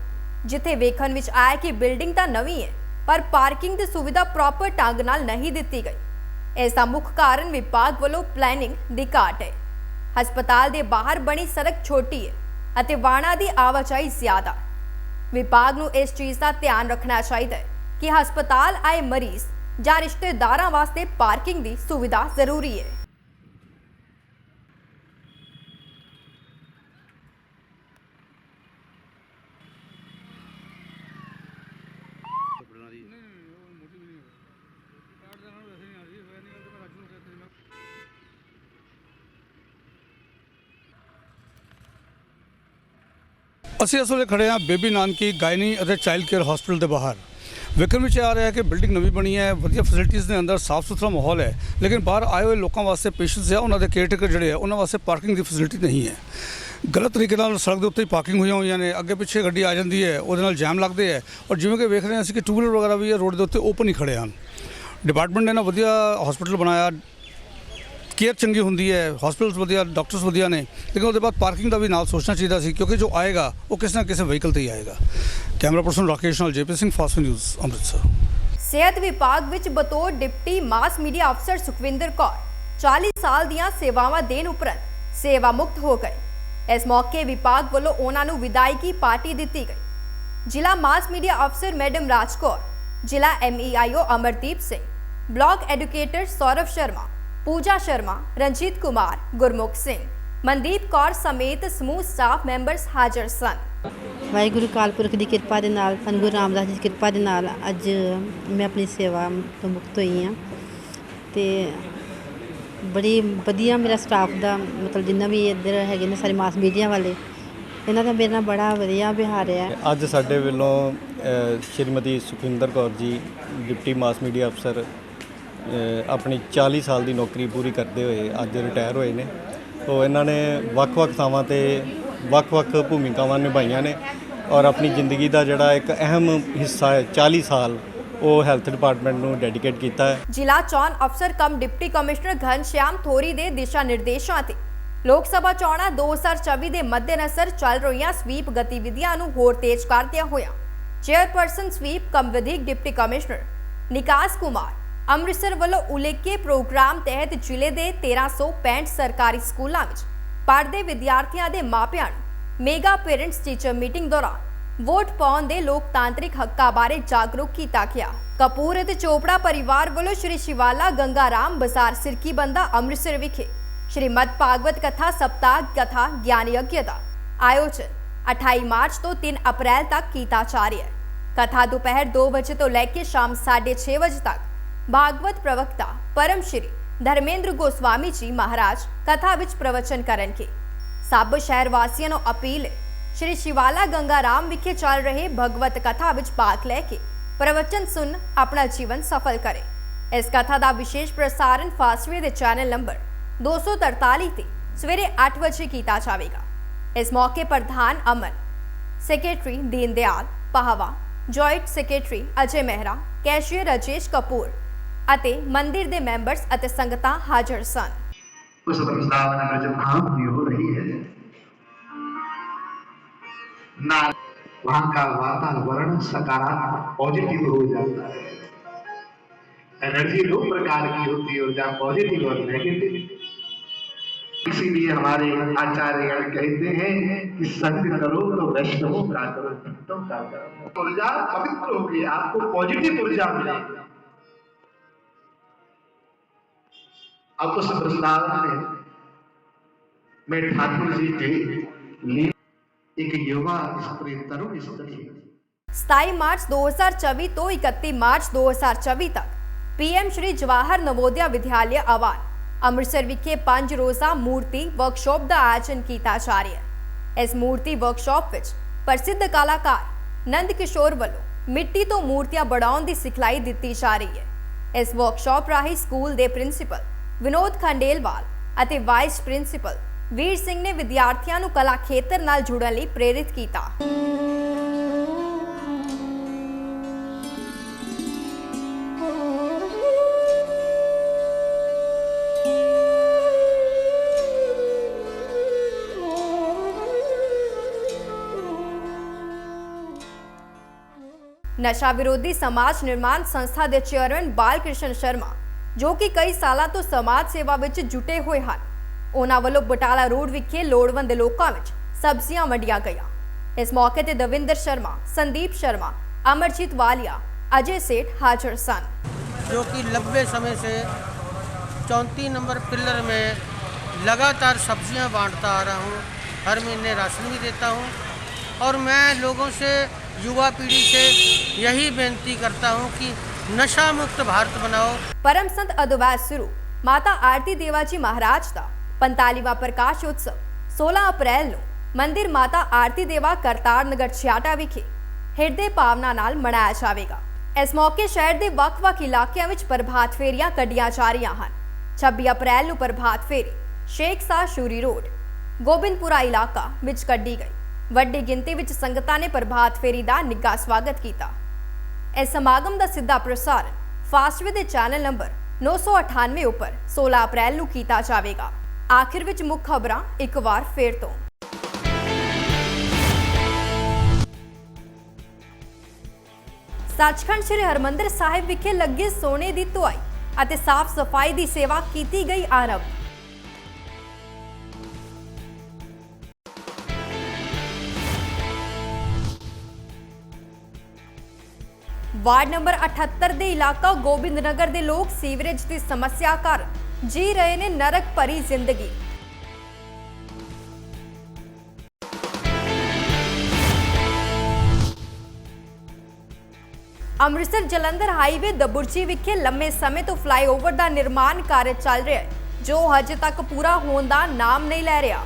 ਜਿੱਥੇ ਵੇਖਣ ਵਿੱਚ ਆਇਆ ਕਿ ਬਿਲਡਿੰਗ ਤਾਂ ਨਵੀਂ ਹੈ, ਪਰ ਪਾਰਕਿੰਗ ਦੀ ਸੁਵਿਧਾ ਪ੍ਰੋਪਰ ਢੰਗ ਨਾਲ ਨਹੀਂ ਦਿੱਤੀ ਗਈ। ਇਸ ਦਾ ਮੁੱਖ ਕਾਰਨ ਵਿਭਾਗ ਵੱਲੋਂ ਪਲੈਨਿੰਗ ਦੀ ਘਾਟ ਹੈ। ਹਸਪਤਾਲ ਦੇ ਬਾਹਰ ਬਣੀ ਸੜਕ ਛੋਟੀ ਹੈ ਅਤੇ ਵਾਹਨਾਂ ਦੀ ਆਵਾਜਾਈ ਜ਼ਿਆਦਾ। ਵਿਭਾਗ ਨੂੰ ਇਸ ਚੀਜ਼ ਦਾ ਧਿਆਨ ਰੱਖਣਾ ਚਾਹੀਦਾ ਹੈ ਕਿ ਹਸਪਤਾਲ ਆਏ ਮਰੀਜ਼ ਜਾਂ ਰਿਸ਼ਤੇਦਾਰਾਂ ਵਾਸਤੇ ਪਾਰਕਿੰਗ ਦੀ ਸੁਵਿਧਾ ਜ਼ਰੂਰੀ ਹੈ। ਅਸੀਂ ਇਸ ਵੇਲੇ ਖੜੇ ਹਾਂ ਬੇਬੀ ਨਾਨਕੀ ਗਾਇਨੀ ਅਤੇ ਚਾਈਲਡ ਕੇਅਰ ਹਸਪੀਟਲ ਦੇ ਬਾਹਰ। ਵੇਖਣ ਵਿੱਚ ਆ ਰਿਹਾ ਹੈ ਕਿ ਬਿਲਡਿੰਗ ਨਵੀਂ ਬਣੀ ਹੈ, ਵਧੀਆ ਫੈਸਿਲਿਟੀਆਂ ਦੇ ਅੰਦਰ ਸਾਫ਼ ਸੁਥਰਾ ਮਾਹੌਲ ਹੈ, ਲੇਕਿਨ ਬਾਹਰ ਆਏ ਹੋਏ ਲੋਕਾਂ ਵਾਸਤੇ ਪੇਸ਼ੈਂਟਸ ਆ ਉਹਨਾਂ ਦੇ ਕੇਅਰਟੇਕਰ ਜਿਹੜੇ ਆ ਉਹਨਾਂ ਵਾਸਤੇ ਪਾਰਕਿੰਗ ਦੀ ਫੈਸਿਲਿਟੀ ਨਹੀਂ ਹੈ। ਗਲਤ ਤਰੀਕੇ ਨਾਲ ਸੜਕ ਦੇ ਉੱਤੇ ਹੀ ਪਾਰਕਿੰਗ ਹੋਈਆਂ ਹੋਈਆਂ ਨੇ, ਅੱਗੇ ਪਿੱਛੇ ਗੱਡੀ ਆ ਜਾਂਦੀ ਹੈ, ਉਹਦੇ ਨਾਲ ਜਾਮ ਲੱਗਦੇ ਹੈ ਔਰ ਜਿਵੇਂ ਕਿ ਵੇਖ ਰਹੇ ਹਾਂ ਅਸੀਂ ਕਿ ਟੂ ਵੀਲਰ ਵਗੈਰਾ ਵੀ ਇਹ ਰੋਡ ਦੇ ਉੱਤੇ ਓਪਨ ਹੀ ਖੜੇ ਹਨ। ਡਿਪਾਰਟਮੈਂਟ ਨੇ ਨਾ ਵਧੀਆ ਹਸਪੀਟਲ ਬਣਾਇਆ ਕੇਅਰ ਚੰਗੀ ਹੁੰਦੀ ਹੈ ਹਸਪੀਟਲਸ ਵਧੀਆ ਡਾਕਟਰਸ ਵਧੀਆ ਨੇ, ਲੇਕਿਨ ਉਹਦੇ ਬਾਅਦ ਪਾਰਕਿੰਗ ਦਾ ਵੀ ਨਾਲ ਸੋਚਣਾ ਚਾਹੀਦਾ ਸੀ, ਕਿਉਂਕਿ ਜੋ ਆਏਗਾ, ਉਹ ਕਿਸੇ ਨਾ ਕਿਸੇ ਵਹੀਕਲ ਤੇ ਹੀ ਆਏਗਾ। ਕੈਮਰਾ ਪਰਸਨ ਰਾਕੇਸ਼ ਨਾਲ JP Singh fast news Amritsar. ਸਿਹਤ ਵਿਭਾਗ ਵਿੱਚ ਬਤੌਰ ਡਿਪਟੀ ਮਾਸ ਮੀਡੀਆ ਅਫਸਰ ਸੁਖਵਿੰਦਰ ਕੌਰ 40 ਸਾਲ ਦੀਆਂ ਸੇਵਾਵਾਂ ਦੇਣ ਉਪਰੰਤ ਸੇਵਾ ਮੁਕਤ ਹੋ ਗਏ। ਇਸ ਮੌਕੇ ਵਿਭਾਗ ਵੱਲੋਂ ਉਹਨਾਂ ਨੂੰ ਵਿਦਾਇਗੀ ਪਾਰਟੀ ਦਿੱਤੀ ਗਈ। ਜ਼ਿਲ੍ਹਾ ਮਾਸ ਮੀਡੀਆ ਅਫਸਰ ਮੈਡਮ ਰਾਜਕੌਰ ਜ਼ਿਲ੍ਹਾ MEIO Amardeep Singh, block educator Saurav Sharma Pooja Sharma Ranjit Kumar Gurmukh Singh. Mandeep Kaur ਸਮੇਤ ਸਮੂਹ ਸਟਾਫ ਮੈਂਬਰਸ ਹਾਜ਼ਰ ਸਨ। ਵਾਹਿਗੁਰੂ ਅਕਾਲ ਪੁਰਖ ਦੀ ਕਿਰਪਾ ਦੇ ਨਾਲ ਧੰਨ ਗੁਰੂ ਰਾਮਦਾਸ ਜੀ ਦੀ ਕਿਰਪਾ ਦੇ ਨਾਲ ਅੱਜ ਮੈਂ ਆਪਣੀ ਸੇਵਾ ਤੋਂ ਮੁਕਤ ਹੋਈ ਹਾਂ। ਤੇ ਬੜੀ ਵਧੀਆ ਮੇਰਾ ਸਟਾਫ ਦਾ ਮਤਲਬ ਜਿੰਨਾ ਵੀ ਇੱਧਰ ਹੈਗੇ ਨੇ ਸਾਰੇ ਮਾਸ ਮੀਡੀਆ ਵਾਲੇ ਇਹਨਾਂ ਦਾ ਮੇਰੇ ਨਾਲ ਬੜਾ ਵਧੀਆ ਵਿਹਾਰ ਹੈ ਅੱਜ ਸਾਡੇ ਵੱਲੋਂ ਸ਼੍ਰੀਮਤੀ ਸੁਖਿੰਦਰ ਕੌਰ ਜੀ ਡਿਪਟੀ ਮਾਸ ਮੀਡੀਆ ਅਫਸਰ ਆਪਣੀ 40 ਸਾਲ ਦੀ ਨੌਕਰੀ ਪੂਰੀ ਕਰਦੇ ਹੋਏ ਅੱਜ ਰਿਟਾਇਰ ਹੋਏ ਨੇ। ਤੋਂ ਇਹਨਾਂ ਨੇ ਵੱਖ-ਵੱਖ ਥਾਵਾਂ ਤੇ ਵੱਖ-ਵੱਖ ਭੂਮਿਕਾਵਾਂ ਨਿਭਾਈਆਂ ਨੇ ਔਰ ਆਪਣੀ ਜ਼ਿੰਦਗੀ ਦਾ ਜਿਹੜਾ ਇੱਕ ਅਹਿਮ ਹਿੱਸਾ ਹੈ 40 ਸਾਲ ਉਹ ਹੈਲਥ ਡਿਪਾਰਟਮੈਂਟ ਨੂੰ ਡੈਡੀਕੇਟ ਕੀਤਾ ਹੈ। ਜ਼ਿਲ੍ਹਾ ਚੋਣ ਅਫਸਰ cum deputy commissioner Ghanshyam Thori ਦੇ ਦਿਸ਼ਾ ਨਿਰਦੇਸ਼ਾਂ ਤੇ ਲੋਕ ਸਭਾ ਚੋਣਾਂ 2024 ਦੇ ਮੱਦੇਨਜ਼ਰ ਚੱਲ ਰਹੀਆਂ ਸਵੀਪ ਗਤੀਵਿਧੀਆਂ ਨੂੰ ਹੋਰ ਤੇਜ਼ ਕਰਦਿਆਂ ਹੋਇਆ ਚੇਅਰਪਰਸਨ ਸਵੀਪ ਕਮ ਵਧੀਕ ਡਿਪਟੀ ਕਮਿਸ਼ਨਰ ਨਿਕਾਸ ਕੁਮਾਰ ਅੰਮ੍ਰਿਤਸਰ ਵੱਲੋਂ ਉਲੇਕੇ ਪ੍ਰੋਗਰਾਮ ਤਹਿਤ ਜ਼ਿਲ੍ਹੇ ਦੇ 1365 ਸਰਕਾਰੀ ਸਕੂਲਾਂ ਵਿੱਚ ਪੜ੍ਹਦੇ ਵਿਦਿਆਰਥੀਆਂ ਦੇ ਮਾਪਿਆਂ ਨੂੰ ਮੇਗਾ ਪੇਰੈਂਟਸ ਟੀਚਰ ਮੀਟਿੰਗ ਦੌਰਾਨ ਵੋਟ ਪਾਉਣ ਦੇ ਲੋਕਤਾਂਤਰਿਕ ਹੱਕਾਂ ਬਾਰੇ ਜਾਗਰੂਕ ਕੀਤਾ ਗਿਆ। ਕਪੂਰ ਅਤੇ ਚੋਪੜਾ ਪਰਿਵਾਰ ਵੱਲੋਂ ਸ਼੍ਰੀ ਸ਼ਿਵਾਲਾ ਗੰਗਾ ਰਾਮ ਬਾਜ਼ਾਰ ਸਿਰਕੀ ਬੰਦਾ ਅੰਮ੍ਰਿਤਸਰ ਵਿਖੇ ਸ਼੍ਰੀਮਦ ਭਾਗਵਤ ਕਥਾ ਸਪਤਾਹ ਕਥਾ ਗਿਆਨ ਯੱਗ ਦਾ ਆਯੋਜਨ 28 ਮਾਰਚ ਤੋਂ 3 ਅਪ੍ਰੈਲ ਤੱਕ ਕੀਤਾ ਜਾ ਰਿਹਾ ਹੈ। ਕਥਾ ਦੁਪਹਿਰ 2 ਵਜੇ ਤੋਂ ਲੈ ਕੇ ਸ਼ਾਮ 6:30 ਵਜੇ ਤੱਕ ਭਾਗਵਤ ਪ੍ਰਵਕਤਾ ਪਰਮ ਸ਼੍ਰੀ ਧਰਮੇਂਦਰ ਗੋਸਵਾਮੀ ਜੀ ਮਹਾਰਾਜ ਕਥਾ ਵਿੱਚ ਪ੍ਰਵਚਨ ਕਰਨਗੇ ਸਭ ਸ਼ਹਿਰ ਵਾਸੀਆਂ ਨੂੰ ਅਪੀਲ ਹੈ ਸ਼੍ਰੀ ਸ਼ਿਵਾਲਾ ਗੰਗਾ ਰਾਮ ਵਿਖੇ ਚੱਲ ਰਹੇ ਭਗਵਤ ਕਥਾ ਵਿੱਚ ਭਾਗ ਲੈ ਕੇ ਪ੍ਰਵਚਨ ਸੁਣ ਆਪਣਾ ਜੀਵਨ ਸਫਲ ਕਰੇ ਇਸ ਕਥਾ ਦਾ ਵਿਸ਼ੇਸ਼ ਪ੍ਰਸਾਰਣ ਫਾਸਵੇ ਦੇ ਚੈਨਲ ਨੰਬਰ 243 ਤੇ ਸਵੇਰੇ 8 ਵਜੇ ਕੀਤਾ ਜਾਵੇਗਾ ਇਸ ਮੌਕੇ ਪ੍ਰਧਾਨ Aman secretary Deendayal Pahawa joint secretary Ajay Mehra cashier Rajesh Kapoor ਅਤੇ ਮੰਦਿਰ ਦੇ ਮੈਂਬਰਸ ਅਤੇ ਸੰਗਤਾਂ ਹਾਜ਼ਰ ਸਨ उस प्रस्तावना में जब काम भी हो रही है ना वहां का वातावरण सकारात्मक पॉजिटिव हो जाता है एनर्जी दो प्रकार की होती है ऊर्जा पॉजिटिव और नेगेटिव इसीलिए हमारे आचार्यगण कहते हैं कि सत्य करो तो वैष्णवों का करो भक्तों का करो ऊर्जा पवित्र होगी आपको पॉजिटिव ऊर्जा मिलेगी अब उस प्रस्ताव में मैं ठाकुर जी के लिए एक युवा स्त्री तरुण स्त्री 27 ਮਾਰਚ 2024 ਤੋਂ 31 ਮਾਰਚ 2024 ਤੱਕ ਪੀਐਮ ਸ਼੍ਰੀ ਜਵਾਹਰ ਨਵੋਦਿਆ ਵਿਦਿਆਲਿਆ ਆਵਾਨ ਅੰਮ੍ਰਿਤਸਰ ਵਿਖੇ ਪੰਜ ਰੋਜ਼ਾ ਮੂਰਤੀ ਵਰਕਸ਼ਾਪ ਦਾ ਆਯੋਜਨ ਕੀਤਾ ਜਾ ਰਿਹਾ ਹੈ ਇਸ ਮੂਰਤੀ ਵਰਕਸ਼ਾਪ ਵਿੱਚ ਪ੍ਰਸਿੱਧ ਕਲਾਕਾਰ ਨੰਦ ਕਿਸ਼ੋਰ ਵੱਲੋਂ ਮਿੱਟੀ ਤੋਂ ਮੂਰਤੀਆਂ ਬਣਾਉਣ ਦੀ ਸਿਖਲਾਈ ਦਿੱਤੀ ਜਾ ਰਹੀ ਹੈ ਇਸ ਵਰਕਸ਼ਾਪ ਰਾਹੀਂ ਸਕੂਲ ਦੇ ਪ੍ਰਿੰਸੀਪਲ ਵਿਨੋਦ ਖੰਡੇਲਵਾਲ ਅਤੇ ਵਾਈਸ ਪ੍ਰਿੰਸੀਪਲ ਵੀਰ ਸਿੰਘ ਨੇ ਵਿਦਿਆਰਥੀਆਂ ਨੂੰ ਕਲਾ ਖੇਤਰ ਨਾਲ ਜੁੜਨ ਲਈ ਪ੍ਰੇਰਿਤ ਕੀਤਾ। ਨਸ਼ਾ ਵਿਰੋਧੀ ਸਮਾਜ ਨਿਰਮਾਣ ਸੰਸਥਾ ਦੇ ਚੇਅਰਮੈਨ ਬਾਲ ਕ੍ਰਿਸ਼ਨ ਸ਼ਰਮਾ ਜੋ ਕਿ ਕਈ ਸਾਲਾਂ ਤੋਂ ਸਮਾਜ ਸੇਵਾ ਵਿੱਚ ਜੁਟੇ ਹੋਏ ਹਨ ਉਹਨਾਂ ਵੱਲੋਂ ਬਟਾਲਾ ਰੋਡ ਵਿਖੇ ਲੋੜਵੰਦ ਲੋਕਾਂ ਵਿੱਚ ਸਬਜ਼ੀਆਂ ਵੰਡੀਆਂ ਗਈਆਂ ਇਸ ਮੌਕੇ ਤੇ ਦਵਿੰਦਰ ਸ਼ਰਮਾ ਸੰਦੀਪ ਸ਼ਰਮਾ ਅਮਰਜੀਤ ਵਾਲੀਆ ਅਜੇ ਸੇਠ ਹਾਜ਼ਰ ਸਨ जो कि लंबे समय से चौंतीस नंबर पिलर में लगातार सब्जियां बांटता आ रहा हूं हर महीने राशन भी देता हूं और मैं लोगों से युवा पीढ़ी से यही बेनती करता हूं कि ਨਸ਼ਾ ਮੁਕਤ ਭਾਰਤ ਬਣਾਓ ਪਰਮ ਸੰਤ ਅਦਵੈਸ ਸਿਰੂ ਮਾਤਾ ਆਰਤੀ ਦੇਵਾ ਜੀ ਮਹਾਰਾਜ ਦਾ 45ਵਾਂ ਪ੍ਰਕਾਸ਼ ਉਤਸਵ 16 ਅਪ੍ਰੈਲ ਨੂੰ ਮੰਦਿਰ ਮਾਤਾ ਆਰਤੀ ਦੇਵਾ ਕਰਤਾਰ ਨਗਰ 66 ਵਿਖੇ ਹਿਰਦੇ ਭਾਵਨਾ ਨਾਲ ਮਨਾਇਆ ਜਾਵੇਗਾ ਇਸ ਮੌਕੇ ਸ਼ਹਿਰ ਦੇ ਵੱਖ-ਵੱਖ ਇਲਾਕਿਆਂ ਵਿੱਚ ਪ੍ਰਭਾਤ ਫੇਰੀਆਂ ਕੱਢੀਆਂ ਜਾ ਰਹੀਆਂ ਹਨ 26 ਅਪ੍ਰੈਲ ਨੂੰ ਪ੍ਰਭਾਤ ਫੇਰੀ ਸ਼ੇਖ ਸਾਹ ਸ਼ੂਰੀ ਰੋਡ ਗੋਬਿੰਦਪੁਰਾ ਇਲਾਕਾ ਵਿੱਚ ਕੱਢੀ ਗਈ ਵੱਡੀ ਗਿਣਤੀ ਵਿੱਚ ਸੰਗਤਾਂ ਨੇ ਪ੍ਰਭਾਤ ਫੇਰੀ ਦਾ ਨਿੱਘਾ ਸਵਾਗਤ ਕੀਤਾ ਇਸ ਸਮਾਗਮ ਦਾ ਸਿੱਧਾ ਪ੍ਰਸਾਰਣ ਫਾਸਟਵੇ ਦੇ ਚੈਨਲ ਨੰਬਰ 998 ਉੱਪਰ 16 ਅਪ੍ਰੈਲ ਨੂੰ ਕੀਤਾ ਜਾਵੇਗਾ। ਆਖਿਰ ਵਿੱਚ ਮੁੱਖ ਖਬਰਾਂ ਇੱਕ ਵਾਰ ਫੇਰ ਤੋਂ। ਸੱਚਖੰਡ ਸ੍ਰੀ ਹਰਮੰਦਰ ਸਾਹਿਬ ਵਿਖੇ ਲੱਗੇ ਸੋਨੇ ਦੀ ਧੁਆਈ ਅਤੇ ਸਾਫ਼ ਸਫ਼ਾਈ ਦੀ ਸੇਵਾ ਕੀਤੀ ਗਈ ਆਰੰਭ। ਵਾਰਡ ਨੰਬਰ 78 ਦੇ ਇਲਾਕਾ ਗੋਬਿੰਦ ਨਗਰ ਦੇ ਲੋਕ ਸੀਵਰੇਜ ਦੀ ਸਮੱਸਿਆ ਕਾਰਨ ਜੀ ਰਹੇ ਨੇ ਨਰਕ ਭਰੀ ਜ਼ਿੰਦਗੀ। ਅੰਮ੍ਰਿਤਸਰ ਜਲੰਧਰ ਹਾਈਵੇ ਦਬੁਰਜੀ ਵਿਖੇ ਲੰਮੇ ਸਮੇਂ ਤੋਂ ਫਲਾਈਓਵਰ ਦਾ ਨਿਰਮਾਣ ਕਾਰਜ ਚੱਲ ਰਿਹਾ ਹੈ, ਜੋ ਹਜੇ ਤੱਕ ਪੂਰਾ ਹੋਣ ਦਾ ਨਾਮ ਨਹੀਂ ਲੈ ਰਿਹਾ।